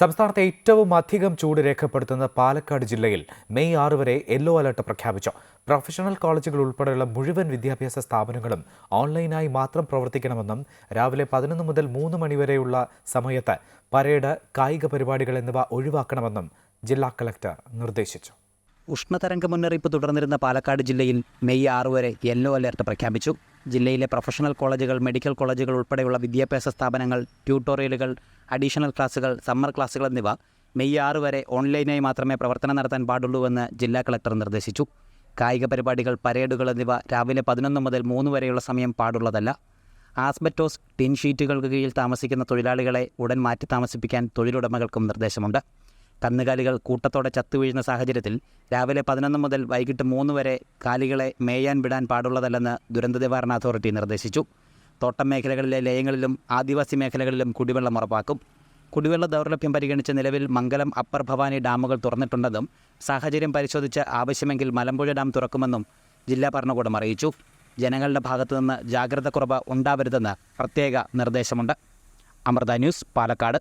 സംസ്ഥാനത്തെ ഏറ്റവും അധികം ചൂട് രേഖപ്പെടുത്തുന്ന പാലക്കാട് ജില്ലയിൽ മെയ് ആറ് വരെ യെല്ലോ അലർട്ട് പ്രഖ്യാപിച്ചു. പ്രൊഫഷണൽ കോളേജുകൾ ഉൾപ്പെടെയുള്ള മുഴുവൻ വിദ്യാഭ്യാസ സ്ഥാപനങ്ങളും ഓൺലൈനായി മാത്രം പ്രവർത്തിക്കണമെന്നും രാവിലെ പതിനൊന്ന് മുതൽ മൂന്ന് മണിവരെയുള്ള സമയത്ത് പരേഡ് കായിക പരിപാടികൾ എന്നിവ ഒഴിവാക്കണമെന്നും ജില്ലാ കളക്ടർ നിർദ്ദേശിച്ചു. ഉഷ്ണതരംഗ മുന്നറിയിപ്പ് തുടർന്നിരുന്ന പാലക്കാട് ജില്ലയിൽ മെയ് ആറ് വരെ യെല്ലോ അലർട്ട് പ്രഖ്യാപിച്ചു. ജില്ലയിലെ പ്രൊഫഷണൽ കോളേജുകൾ മെഡിക്കൽ കോളേജുകൾ ഉൾപ്പെടെയുള്ള വിദ്യാഭ്യാസ സ്ഥാപനങ്ങൾ ട്യൂട്ടോറിയലുകൾ അഡീഷണൽ ക്ലാസുകൾ സമ്മർ ക്ലാസുകൾ എന്നിവ മെയ് ആറ് വരെ ഓൺലൈനായി മാത്രമേ പ്രവർത്തനം നടത്താൻ പാടുള്ളൂവെന്ന് ജില്ലാ കളക്ടർ നിർദ്ദേശിച്ചു. കായിക പരിപാടികൾ പരേഡുകൾ എന്നിവ രാവിലെ പതിനൊന്ന് മുതൽ മൂന്ന് വരെയുള്ള സമയം പാടുള്ളതല്ല. ആസ്ബറ്റോസ് ടിൻ ഷീറ്റുകൾക്ക് കീഴിൽ താമസിക്കുന്ന തൊഴിലാളികളെ ഉടൻ മാറ്റി താമസിപ്പിക്കാൻ തൊഴിലുടമകൾക്കും നിർദ്ദേശമുണ്ട്. കന്നുകാലികൾ കൂട്ടത്തോടെ ചത്തുവീഴുന്ന സാഹചര്യത്തിൽ രാവിലെ പതിനൊന്ന് മുതൽ വൈകിട്ട് മൂന്ന് വരെ കാലികളെ മേയാൻ വിടാൻ പാടുള്ളതല്ലെന്ന് ദുരന്ത നിവാരണ അതോറിറ്റി നിർദ്ദേശിച്ചു. തോട്ടം മേഖലകളിലെ ലയങ്ങളിലും ആദിവാസി മേഖലകളിലും കുടിവെള്ളം ഉറപ്പാക്കും. കുടിവെള്ള ദൗർലഭ്യം പരിഗണിച്ച് നിലവിൽ മംഗലം അപ്പർ ഭവാനി ഡാമുകൾ തുറന്നിട്ടുണ്ടെന്നും സാഹചര്യം പരിശോധിച്ച് ആവശ്യമെങ്കിൽ മലമ്പുഴ ഡാം തുറക്കുമെന്നും ജില്ലാ ഭരണകൂടം അറിയിച്ചു. ജനങ്ങളുടെ ഭാഗത്തുനിന്ന് ജാഗ്രത കുറവ് ഉണ്ടാവരുതെന്ന് പ്രത്യേക നിർദ്ദേശമുണ്ട്. അമൃത ന്യൂസ് പാലക്കാട്.